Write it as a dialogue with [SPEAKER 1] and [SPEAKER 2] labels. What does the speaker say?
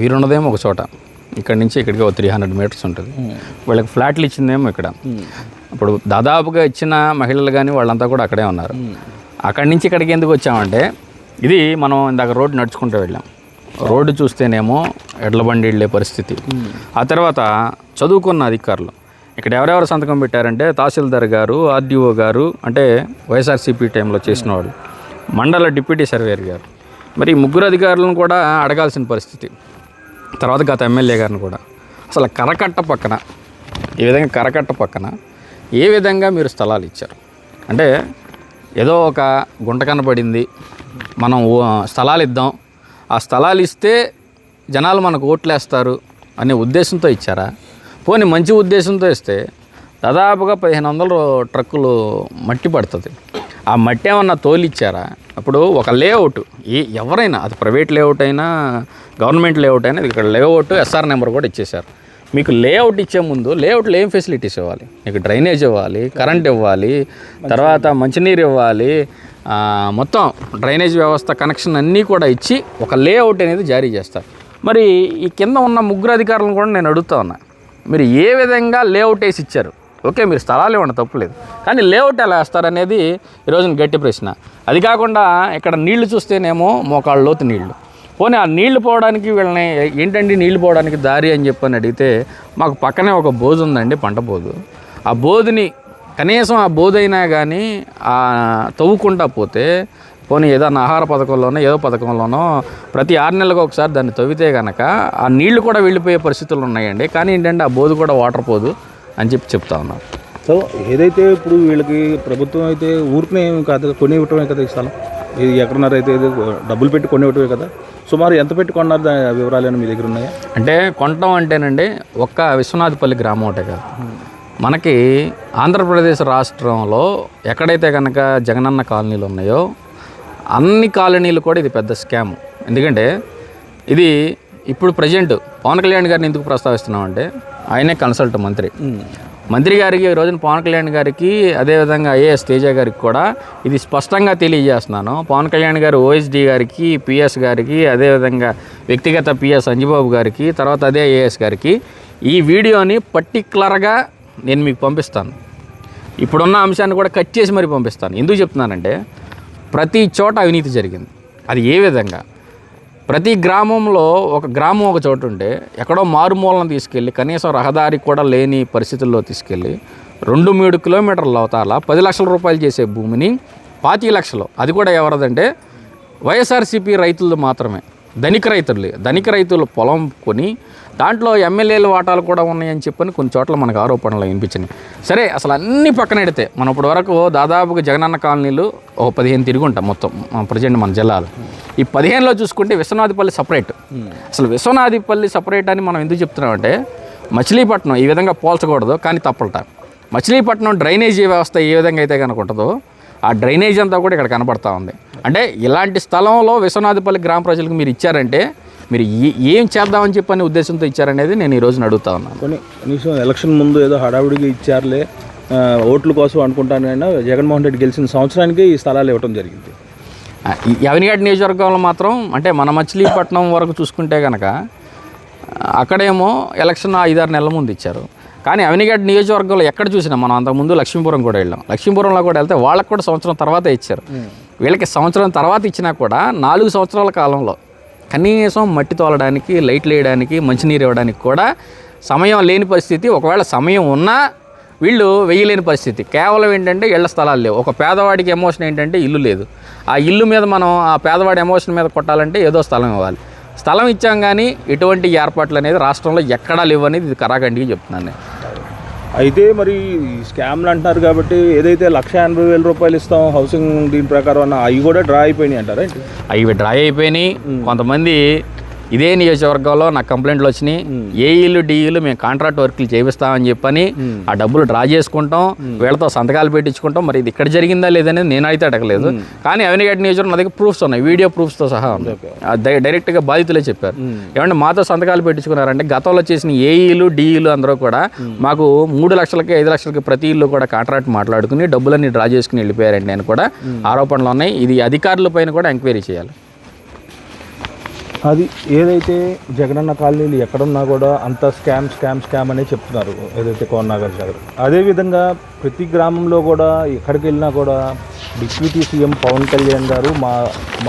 [SPEAKER 1] వీరున్నదేమో ఒక చోట. ఇక్కడ నుంచి ఇక్కడికి ఒక త్రీ హండ్రెడ్ మీటర్స్ ఉంటుంది. వీళ్ళకి ఫ్లాట్లు ఇచ్చిందేమో ఇక్కడ. ఇప్పుడు దాదాపుగా ఇచ్చిన మహిళలు కానీ వాళ్ళంతా కూడా అక్కడే ఉన్నారు. అక్కడి నుంచి ఇక్కడికి ఎందుకు వచ్చామంటే ఇది మనం ఇందాక రోడ్డు నడుచుకుంటూ వెళ్ళాం. రోడ్డు చూస్తేనేమో ఎడ్ల బండి వెళ్ళే పరిస్థితి. ఆ తర్వాత చదువుకున్న అధికారులు. ఇక్కడ ఎవరెవరు సంతకం పెట్టారంటే తహసీల్దార్ గారు ఆర్డీఓ గారు అంటే వైఎస్ఆర్సీపీ టైంలో చేసిన వాళ్ళు. మండల డిప్యూటీ సర్వేయర్ గారు. మరి ముగ్గురు అధికారులను కూడా అడగాల్సిన పరిస్థితి. తర్వాత గత ఎమ్మెల్యే గారిని కూడా. అసలు కరకట్ట పక్కన ఈ విధంగా కరకట్ట పక్కన ఏ విధంగా మీరు స్థలాలు ఇచ్చారు? అంటే ఏదో ఒక గుంట కనపడింది మనం స్థలాలు ఇద్దాం. ఆ స్థలాలు ఇస్తే జనాలు మనకు ఓట్లేస్తారు అనే ఉద్దేశంతో ఇచ్చారా? పోనీ మంచి ఉద్దేశంతో ఇస్తే దాదాపుగా పదిహేను వందలు ట్రక్కులు మట్టి పడుతుంది. ఆ మట్టి ఏమన్నా తోలిచ్చారా? అప్పుడు ఒక లేఅవుట్ ఏ ఎవరైనా అది ప్రైవేట్ లేఅవుట్ అయినా గవర్నమెంట్ లేఅవుట్ అయినా ఇక్కడ లేఅవుట్ ఎస్ఆర్ నెంబర్ కూడా ఇచ్చేశారు. మీకు లేఅవుట్ ఇచ్చే ముందు లేఅవుట్లో ఏం ఫెసిలిటీస్ ఇవ్వాలి? మీకు డ్రైనేజ్ ఇవ్వాలి కరెంట్ ఇవ్వాలి తర్వాత మంచినీరు ఇవ్వాలి మొత్తం డ్రైనేజ్ వ్యవస్థ కనెక్షన్ అన్నీ కూడా ఇచ్చి ఒక లేఅవుట్ అనేది జారీ చేస్తారు. మరి ఈ కింద ఉన్న ముగ్గురు అధికారులను కూడా నేను అడుగుతా ఉన్నా. మీరు ఏ విధంగా లేఅవుట్ వేసి ఇచ్చారు? ఓకే మీరు స్థలాలు ఇవ్వండి తప్పులేదు కానీ లేఅవుట్ ఎలా వేస్తారనేది ఈరోజు గట్టి ప్రశ్న. అది కాకుండా ఇక్కడ నీళ్ళు చూస్తేనేమో మోకాళ్ళ లోతు నీళ్ళు. పోనీ ఆ నీళ్ళు పోవడానికి వీళ్ళని ఏంటండి నీళ్ళు పోవడానికి దారి అని చెప్పని అడిగితే మాకు పక్కనే ఒక బోధు ఉందండి పంట బోధు ఆ బోధుని కనీసం ఆ బోధైనా కానీ ఆ తవ్వుకుంటా పోతే పోనీ ఏదైనా ఆహార పథకంలోనో ఏదో పథకంలోనో ప్రతి ఆరు నెలలకు ఒకసారి దాన్ని తవ్వితే కనుక ఆ నీళ్ళు కూడా వెళ్ళిపోయే పరిస్థితులు ఉన్నాయండి. కానీ ఏంటంటే ఆ బోధు కూడా వాటర్ పోదు. అని చెప్పి చెప్తా ఉన్నారు
[SPEAKER 2] సో ఏదైతే ఇప్పుడు వీళ్ళకి ప్రభుత్వం అయితే ఊరికనే కాదు కొని ఇవ్వటమే కదా ఈ స్థలం. ఇది ఎక్కడన్నారు అయితే ఇది డబ్బులు పెట్టి కొని ఇవ్వటమే కదా. సుమారు ఎంత పెట్టి కొన్నారు దాని వివరాలు ఏమైనా మీ దగ్గర ఉన్నాయా?
[SPEAKER 1] అంటే కొనటం అంటేనండి ఒక్క విశ్వనాథపల్లి గ్రామం ఒకటే కాదు. మనకి ఆంధ్రప్రదేశ్ రాష్ట్రంలో ఎక్కడైతే కనుక జగనన్న కాలనీలు ఉన్నాయో అన్ని కాలనీలు కూడా ఇది పెద్ద స్కామ్. ఎందుకంటే ఇది ఇప్పుడు ప్రజెంట్ పవన్ కళ్యాణ్ గారిని ఎందుకు ప్రస్తావిస్తున్నామంటే ఆయనే కన్సల్ట్ మంత్రి. మంత్రి గారికి ఈ రోజున పవన్ కళ్యాణ్ గారికి అదేవిధంగా ఐఏఎస్ తేజ గారికి కూడా ఇది స్పష్టంగా తెలియజేస్తున్నాను. పవన్ కళ్యాణ్ గారు ఓఎస్డి గారికి పిఎస్ గారికి అదేవిధంగా వ్యక్తిగత పిఎస్ అంజిబాబు గారికి తర్వాత అదే ఐఏఎస్ గారికి ఈ వీడియోని పర్టికులర్గా నేను మీకు పంపిస్తాను. ఇప్పుడున్న అంశాన్ని కూడా కట్ చేసి మరీ పంపిస్తాను. ఎందుకు చెప్తున్నానంటే ప్రతి చోట అవినీతి జరిగింది. అది ఏ విధంగా? ప్రతి గ్రామంలో ఒక గ్రామం ఒక చోటు ఉంటే ఎక్కడో మారుమూలను తీసుకెళ్ళి కనీసం రహదారి కూడా లేని పరిస్థితుల్లో తీసుకెళ్ళి రెండు మూడు కిలోమీటర్ల అవతాల పది లక్షల రూపాయలు చేసే భూమిని పాతి లక్షలు. అది కూడా ఎవరిదంటే వైఎస్ఆర్సీపీ రైతులు మాత్రమే. ధనిక రైతులు ధనిక రైతులు పొలం కొని దాంట్లో ఎమ్మెల్యేల వాటాలు కూడా ఉన్నాయని చెప్పని కొన్ని చోట్ల మనకు ఆరోపణలు వినిపించినాయి. సరే అసలు అన్ని పక్కన పెడితే మనం ఇప్పటి వరకు దాదాపుగా జగనన్న కాలనీలు ఒక పదిహేను తిరిగి ఉంటాం మొత్తం ప్రజెంట్ మన జిల్లాలో. ఈ పదిహేనులో చూసుకుంటే విశ్వనాథిపల్లి సపరేట్. అసలు విశ్వనాథిపల్లి సపరేట్ అని మనం ఎందుకు చెప్తున్నామంటే మచిలీపట్నం ఈ విధంగా పోల్చకూడదు కానీ తప్పలట. మచిలీపట్నం డ్రైనేజీ వ్యవస్థ ఏ విధంగా అయితే కనుక ఉంటుందో ఆ డ్రైనేజ్ అంతా కూడా ఇక్కడ కనపడతా ఉంది. అంటే ఇలాంటి స్థలంలో విశ్వనాథపల్లి గ్రామ ప్రజలకు మీరు ఇచ్చారంటే మీరు ఏ- చేద్దామని చెప్పని ఉద్దేశంతో ఇచ్చారనేది నేను ఈ రోజున అడుగుతా ఉన్నాను.
[SPEAKER 2] కొన్ని కనీసం ఎలక్షన్ ముందు ఏదో హడావుడిగా ఇచ్చారులే ఓట్ల కోసం అనుకుంటానైనా జగన్మోహన్ రెడ్డి గెలిచిన సంవత్సరానికి ఈ స్థలాలు ఇవ్వడం జరిగింది.
[SPEAKER 1] యవనిగడ్డ నియోజకవర్గంలో మాత్రం అంటే మన మచిలీపట్నం వరకు చూసుకుంటే కనుక అక్కడేమో ఎలక్షన్ ఐదారు నెలల ముందు ఇచ్చారు. కానీ అవినిగడ్డ నియోజకవర్గంలో ఎక్కడ చూసినా మనం అంతకుముందు లక్ష్మీపురం కూడా వెళ్ళాం. లక్ష్మీపురంలో కూడా వెళ్తే వాళ్ళకి కూడా సంవత్సరం తర్వాత ఇచ్చారు. వీళ్ళకి సంవత్సరం తర్వాత ఇచ్చినా కూడా నాలుగు సంవత్సరాల కాలంలో కనీసం మట్టి తోలడానికి లైట్లు వేయడానికి మంచినీరు ఇవ్వడానికి కూడా సమయం లేని పరిస్థితి. ఒకవేళ సమయం ఉన్నా వీళ్ళు వేయలేని పరిస్థితి. కేవలం ఏంటంటే ఇళ్ళ స్థలాలు లేవు. ఒక పేదవాడికి ఎమోషన్ ఏంటంటే ఇల్లు లేదు. ఆ ఇల్లు మీద మనం ఆ పేదవాడి ఎమోషన్ మీద కొట్టాలంటే ఏదో స్థలం ఇవ్వాలి. స్థలం ఇచ్చాం కానీ ఎటువంటి ఏర్పాట్లు అనేది రాష్ట్రంలో ఎక్కడా లేవు అనేది ఇది కరాఖండిగా చెప్తున్నాను నేను.
[SPEAKER 2] అయితే మరి స్కామ్లు అంటున్నారు కాబట్టి ఏదైతే లక్ష ఎనభై వేల రూపాయలు ఇస్తాం హౌసింగ్ దీని ప్రకారం అన్న అవి కూడా డ్రా అయిపోయినాయి అంటారా?
[SPEAKER 1] అవి డ్రై అయిపోయినాయి కొంతమంది ఇదే నియోజకవర్గంలో నాకు కంప్లైంట్లు వచ్చినాయి. ఏఈలు డిఈలు మేము కాంట్రాక్ట్ వర్క్లు చేపిస్తామని చెప్పని ఆ డబ్బులు డ్రా చేసుకుంటాం. వీళ్ళతో సంతకాలు పెట్టించుకుంటాం. మరి ఇది ఇక్కడ జరిగిందా లేదనేది నేను అయితే అడగలేదు కానీ అవినగడ్డ నియోజకవర్గం నా దగ్గర ప్రూఫ్స్ ఉన్నాయి. వీడియో ప్రూఫ్స్తో సహా డై- డైరెక్ట్గా బాధితులే చెప్పారు. ఏమంటే మాతో సంతకాలు పెట్టించుకున్నారంటే గతంలో చేసిన ఏఈలు డిఈలు అందరూ కూడా మాకు మూడు లక్షలకి ఐదు లక్షలకి ప్రతి ఇల్లు కూడా కాంట్రాక్ట్ మాట్లాడుకుని డబ్బులన్నీ డ్రా చేసుకుని వెళ్ళిపోయారండి. నేను కూడా ఆరోపణలు ఉన్నాయి. ఇది అధికారుల పైన కూడా ఎంక్వైరీ చేయాలి.
[SPEAKER 2] అది ఏదైతే జగనన్న కాలనీలు ఎక్కడున్నా కూడా అంత స్కామ్ స్కామ్ స్కామ్ అనే చెప్తున్నారు ఏదైతే కోన్నాగర్ గారు. అదేవిధంగా ప్రతి గ్రామంలో కూడా ఎక్కడికి వెళ్ళినా కూడా డిప్యూటీ సీఎం పవన్ కళ్యాణ్ గారు మా మా